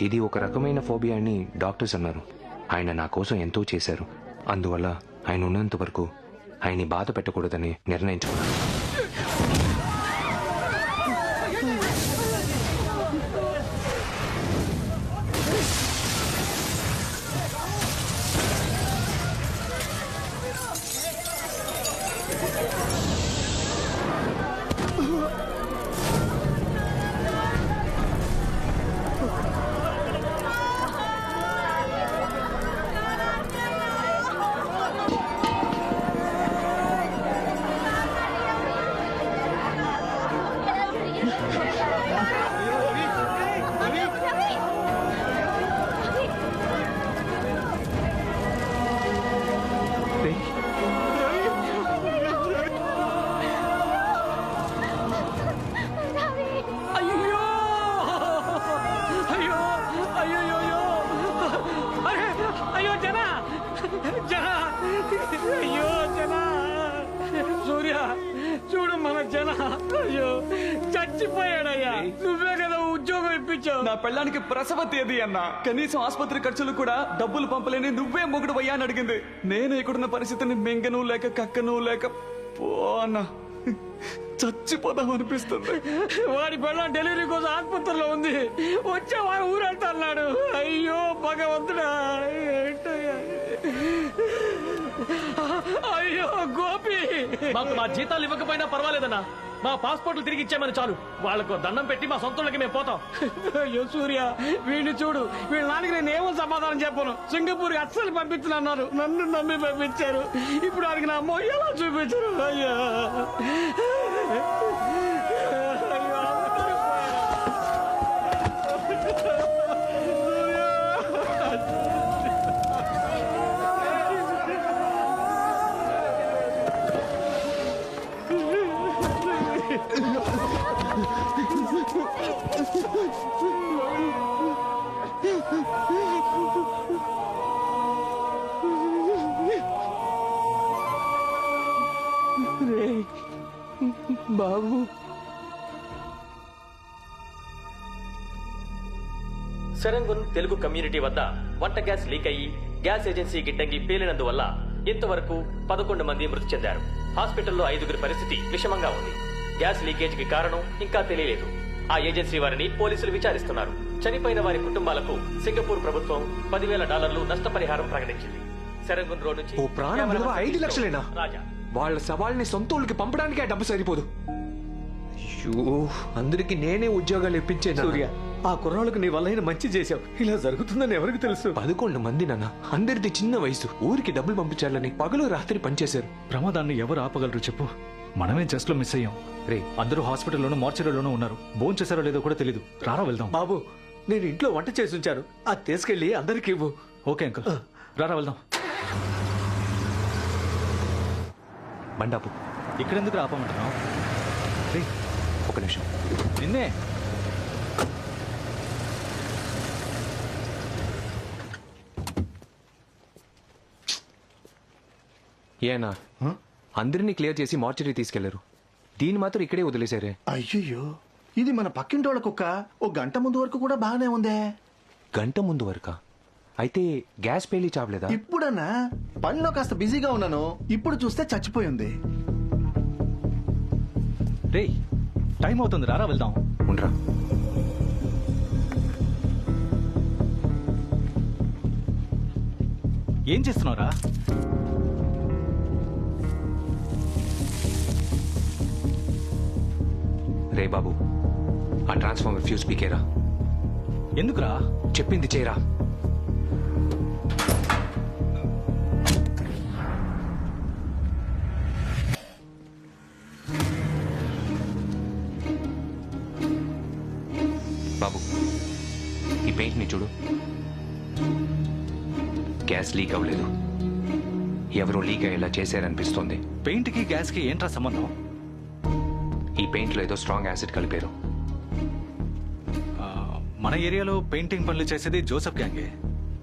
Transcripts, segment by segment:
ఇది ఒక రకమైన ఫోబియా అని డాక్టర్స్ అన్నారు. ఆయన నా కోసం ఎంతో చేశారు. అందువల్ల ఆయన ఉన్నంత వరకు ఆయన్ని బాధ పెట్టకూడదని నిర్ణయించుకున్నాను. చచ్చిపోయాడయ్యా. నువ్వే కదా ఉద్యోగం ఇప్పించావు. నా పెళ్ళానికి ప్రసవ తేదీ అన్న. కనీసం ఆసుపత్రి ఖర్చులు కూడా డబ్బులు పంపలేని నువ్వే మొగుడు అయ్యా అని అడిగింది. నేను ఇక్కడున్న పరిస్థితిని మింగను లేక కక్కను లేక పో అన్న. చచ్చిపోదాం అనిపిస్తుంది వాడి పిల్లల డెలివరీ కోసం ఆసుపత్రిలో ఉంది. వచ్చే వాడు ఊరెళ్తున్నాడు అయ్యో భగవంతుడా. ఏంటయ్యా? అయ్యో గోపి. మాకు మా జీతాలు ఇవ్వకపోయినా పర్వాలేదన్నా. మా పాస్పోర్ట్లు తిరిగి ఇచ్చామని చాలు. వాళ్ళకు దండం పెట్టి మా సొంతలకి మేము పోతాం. అయ్యో సూర్య వీళ్ళు చూడు. వీళ్ళ నాన్నకి నేను ఏమో సమాధానం చెప్పను. సింగపూర్ అస్సలు పంపించనన్నారు. నన్ను నమ్మి పంపించారు. ఇప్పుడు వారికి నా అమ్మ ఎలా చూపించరు అయ్యా. బాబు. సెరంగున్ తెలుగు కమ్యూనిటీ వద్ద వంట గ్యాస్ లీక్ అయ్యి గ్యాస్ ఏజెన్సీ గిడ్డంగి పేలినందువల్ల ఇంతవరకు పదకొండు మంది మృతి చెందారు. హాస్పిటల్లో ఐదుగురి పరిస్థితి విషమంగా ఉంది. గ్యాస్ లీకేజ్కి కారణం ఇంకా తెలియలేదు. ఆ ఏజెన్సీ వారిని పోలీసులు విచారిస్తున్నారు. చనిపోయిన వారి కుటుంబాలకు సింగపూర్ ప్రభుత్వం పదివేల డాలర్లు నష్టపరిహారం ప్రకటించింది. సెరంగున్ రోడ్ నుంచి ఓ ప్రాణం విలువ ఐదు లక్షలేనా? రాజా. వాళ్ళ సవాల్ని సొంత ఊళ్ళకి పంపడానికి ఆ డబ్బు సరిపోదు. అయ్యో అందరికి నేనే ఉద్యోగాలు ఇప్పించే సూర్య ఆ కుర్రాళ్ళకు నీ వల్ల మంచి చేశావు. ఇలా జరుగుతుందని ఎవరికి తెలుసు? పదకొండు మంది నాన్న అందరిది చిన్న వయసు. ఊరికి డబ్బులు పంపించాలని పగలు రాత్రి పనిచేశారు. ప్రమాదాన్ని ఎవరు ఆపగలరు చెప్పు? మనమే జస్ట్లో మిస్ అయ్యాం. రే అందరూ హాస్పిటల్లోనూ మార్చరీలోనూ ఉన్నారు. భోజనం చేశారో లేదో కూడా తెలీదు. రారా వెళ్దాం. బాబు నేను ఇంట్లో వంట చేసి ఉంచాను. అది తీసుకెళ్ళి అందరికి ఇవ్వు. Okay uncle. రారా వెళ్దాం. బండాపు ఇక్కడెందుకు ఆపమంటున్నావు రే ఒక నిమిషం. నిన్నే. ఏనా? అందరినీ క్లియర్ చేసి మార్చరీ తీసుకెళ్ళారు. దీన్ని మాత్రం ఇక్కడే వదిలేశారే. అయ్యయ్యో ఇది మన పక్కింటోళ్ళ కుక్క ఓ గంట ముందు వరకు కూడా బాగానే ఉందే. గంట ముందు వరకా? అయితే గ్యాస్ పేలి చావలేదా? ఇప్పుడన్నా? పనిలో కాస్త బిజీగా ఉన్నాను. ఇప్పుడు చూస్తే చచ్చిపోయింది. రే టైం అవుతుంది రారా వెళ్దాం. ఉండరా. ఏం చేస్తున్నావురా? రే బాబు. ఆ ట్రాన్స్ఫార్మర్ ఫ్యూజ్ పీకేరా. ఎందుకురా? చెప్పింది చేయరా. బాబు ఈ పెయింట్ని చూడు. గ్యాస్ లీక్ అవ్వలేదు. ఎవరో లీక్ అయ్యేలా చేశారనిపిస్తోంది. పెయింట్కి గ్యాస్కి ఏంట్రా సంబంధం? ఈ పెయింట్లో ఏదో స్ట్రాంగ్ యాసిడ్ కలిపారు. మన ఏరియాలో పెయింటింగ్ పనులు చేసేది జోసఫ్ గ్యాంగే.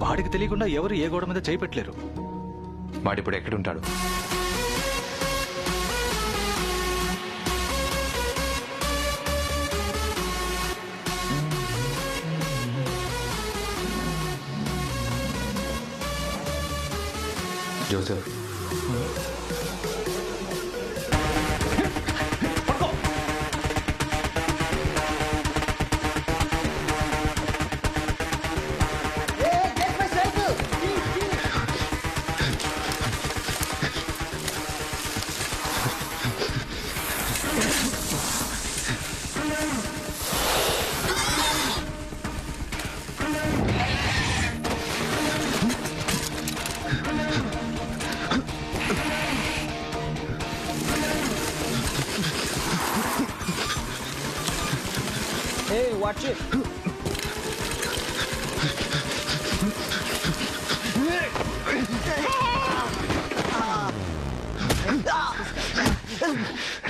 వాడికి తెలియకుండా ఎవరు ఏ గోడ మీద చేపెట్టలేరు వాడిప్పుడు ఎక్కడుంటాడు? జోసఫ్. ఏ వాచ్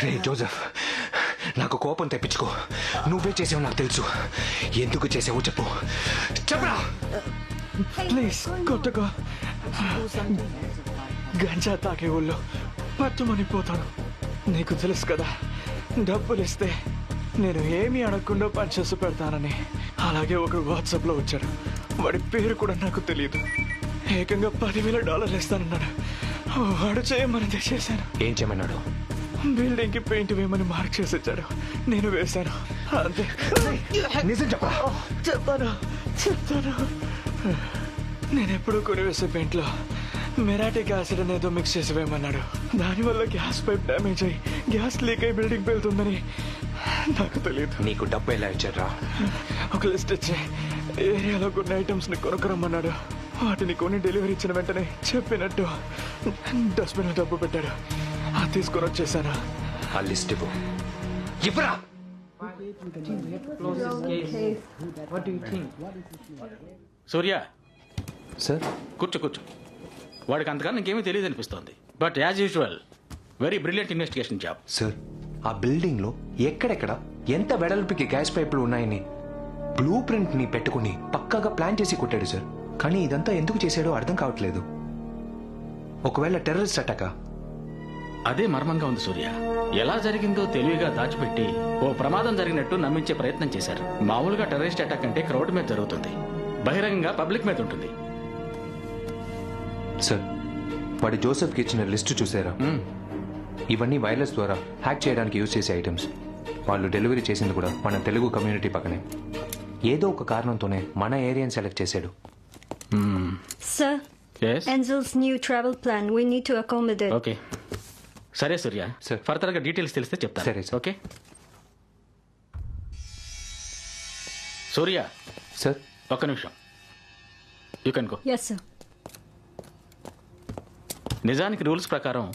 రే జోసెఫ్ నాకు కోపం తెప్పించుకో. నువ్వే చేసావు నాకు తెలుసు. ఎందుకు చేసావో చెప్పు. చెప్పరా? ప్లీజ్ కొట్టగా గంజా తాగే ఊళ్ళో పట్టుమనిపోతాను నీకు తెలుసు కదా డబ్బులు ఇస్తే నేను ఏమీ అడగకుండా పనిచేసి పెడతానని అలాగే ఒకడు వాట్సాప్లో వచ్చాడు. వాడి పేరు కూడా నాకు తెలియదు ఏకంగా పదివేల డాలర్లు ఇస్తానన్నాడు. వాడు చేయమని చేశాను ఏం చేయమన్నాడు? బిల్డింగ్కి పెయింట్ వేయమని మార్క్ చేసి ఇచ్చాడు. నేను వేశాను. అంతే. నిజం చెప్పరా? చెప్తాను. చెప్తాను. నేను ఎప్పుడు కొని వేసే పెయింట్లో మెరాటిక్ యాసిడ్ అనేదో మిక్స్ చేసి వేయమన్నాడు. దానివల్ల గ్యాస్ పైప్ డ్యామేజ్ అయ్యి గ్యాస్ లీక్ అయి బిల్డింగ్ పెళ్తుందని నాకు తెలియదు నీకు డబ్బు ఎలా ఇచ్చారా ఒక లిస్ట్ ఇచ్చి. ఏరియాలో కొన్ని ఐటమ్స్ని కొనుక్కరమ్మన్నాడు. వాటిని కొని డెలివరీ ఇచ్చిన వెంటనే చెప్పినట్టు డస్ట్బిన్ డబ్బు పెట్టాడు. అది తీసుకొని వచ్చేసాను. ఆ లిస్ట్ ఇవ్వు. ఇవ్వరా! సూర్య. సార్? కూర్చో కూర్చో. వాడికి అంతకన్నా ఇంకేమీ తెలియదు అనిపిస్తోంది but as usual very brilliant investigation job. Sir ఆ బిల్డింగ్లో ఎక్కడెక్కడ ఎంత వెడల్పుకి గ్యాస్ పైపులు ఉన్నాయని బ్లూ ప్రింట్ని పెట్టుకుని పక్కాగా ప్లాన్ చేసి కొట్టాడు సార్. కానీ ఇదంతా ఎందుకు చేశాడో అర్థం కావట్లేదు. ఒకవేళ టెర్రరిస్ట్ అటాక? అదే మర్మంగా ఉంది సూర్య. ఎలా జరిగిందో తెలివిగా దాచిపెట్టి ఓ ప్రమాదం జరిగినట్టు నమ్మించే ప్రయత్నం చేశారు. మామూలుగా టెర్రరిస్ట్ అటాక్ అంటే క్రౌడ్ మీద జరుగుతుంది. బహిరంగంగా పబ్లిక్ మీద ఉంటుంది. సార్ వాడి జోసెఫ్కి ఇచ్చిన లిస్టు చూసారా. ఇవన్నీ వైరస్ ద్వారా హ్యాక్ చేయడానికి యూజ్ చేసే ఐటమ్స్ వాళ్ళు డెలివరీ చేసింది కూడా మన తెలుగు కమ్యూనిటీ పక్కనే ఏదో ఒక కారణంతోనే మన ఏరియాని సెలెక్ట్ చేశాడు మ్మ్. Sir, Yes? Ansel's new travel plan. We need to accommodate. Okay సరే సూర్య Sir. ఫర్దర్గా డీటెయిల్స్ తెలిస్తే చెప్తాను సరే, sir. ఓకే సూర్య సార్ ఒక్క నిమిషం you can go Yes, sir. నిజానికి రూల్స్ ప్రకారం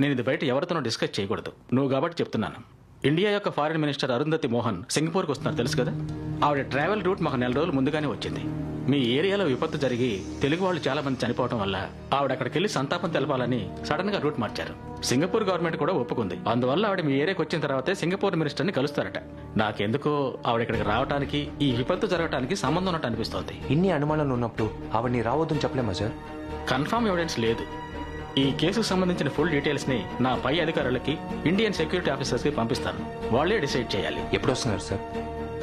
నేను ఇది బయట ఎవరితోనూ డిస్కస్ చేయకూడదు. నువ్వు కాబట్టి చెప్తున్నాను. ఇండియా యొక్క ఫారిన్ మినిస్టర్ అరుంధతి మోహన్ సింగపూర్కి వస్తున్నారు తెలుసు కదా? ఆవిడ ట్రావెల్ రూట్ మాకు నెల రోజులు ముందుగానే వచ్చింది. మీ ఏరియాలో విపత్తు జరిగి తెలుగు వాళ్ళు చాలా మంది చనిపోవడం వల్ల ఆవిడ అక్కడికి వెళ్ళి సంతాపం తెలపాలని సడన్గా రూట్ మార్చారు. సింగపూర్ గవర్నమెంట్ కూడా ఒప్పుకుంది. అందువల్ల ఆవిడ మీ ఏరియాకి వచ్చిన తర్వాతే సింగపూర్ మినిస్టర్ని కలుస్తారట. నాకెందుకో ఆవిడ ఇక్కడికి రావడానికి ఈ విపత్తు జరగడానికి సంబంధం ఉన్నట్టు అనిపిస్తోంది. ఇన్ని అనుమానాలు ఉన్నప్పుడు ఆవిడ్ని రావద్దని చెప్పలేమా సార్ కన్ఫర్మ్ ఎవిడెన్స్ లేదు. ఈ కేసుకు సంబంధించిన ఫుల్ డీటెయిల్స్ని నా పై అధికారులకి ఇండియన్ సెక్యూరిటీ ఆఫీసర్స్కి పంపిస్తాను వాళ్ళే డిసైడ్ చేయాలి ఎప్పుడు వస్తున్నారు సార్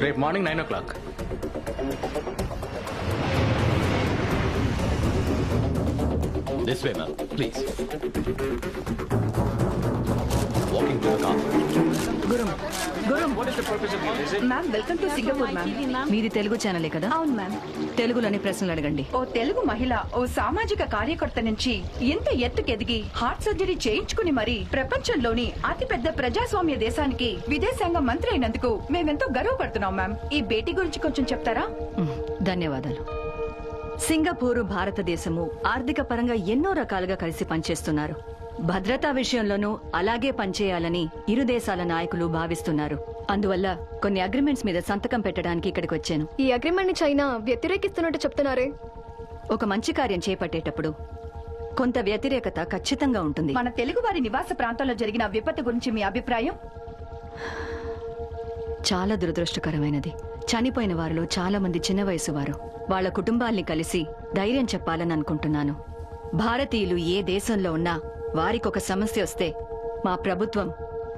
రేపు morning nine o'clock This way, ma'am. Please. Walking to the car. Ma'am welcome to Singapore ma'am మీది తెలుగు ఛానలే కదా? అవును మ్యామ్ తెలుగులోని ప్రశ్నలు అడగండి. ఓ తెలుగు మహిళ ఓ సామాజిక కార్యకర్త నుంచి ఎంత ఎత్తుకెదిగి హార్ట్ సర్జరీ చేయించుకుని మరి ప్రపంచంలోని అతిపెద్ద ప్రజాస్వామ్య దేశానికి విదేశాంగ మంత్రి అయినందుకు మేమెంతో గర్వపడుతున్నాం మ్యామ్ ఈ భేటీ గురించి కొంచెం చెప్తారా? ధన్యవాదాలు. సింగపూరు భారతదేశము ఆర్థిక పరంగా ఎన్నో రకాలుగా కలిసి పనిచేస్తున్నారు. భద్రతా విషయంలోనూ అలాగే పనిచేయాలని ఇరు దేశాల నాయకులు భావిస్తున్నారు. అందువల్ల కొన్ని అగ్రిమెంట్స్ మీద సంతకం పెట్టడానికి ఇక్కడికి వచ్చాను. ఈ అగ్రిమెంట్ని చైనా వ్యతిరేకిస్తున్నట్టు చెప్తున్నారే? ఒక మంచి కార్యం చేపట్టేటప్పుడు కొంత వ్యతిరేకత ఖచ్చితంగా ఉంటుంది. మన తెలుగు వారి నివాస ప్రాంతంలో జరిగిన విపత్తు గురించి మీ అభిప్రాయం? చాలా దురదృష్టకరమైనది. చనిపోయిన వారిలో చాలా మంది చిన్న వయసు వారు. వాళ్ళ కుటుంబాల్ని కలిసి ధైర్యం చెప్పాలని అనుకుంటున్నాను. భారతీయులు ఏ దేశంలో ఉన్నా వారికొక సమస్య వస్తే మా ప్రభుత్వం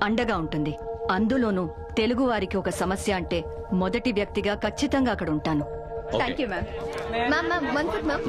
అండగా ఉంటుంది. అందులోనూ తెలుగు వారికి ఒక సమస్య అంటే మొదటి వ్యక్తిగా ఖచ్చితంగా అక్కడ ఉంటాను. Thank you ma'am ma'am ma'am one sec ma'am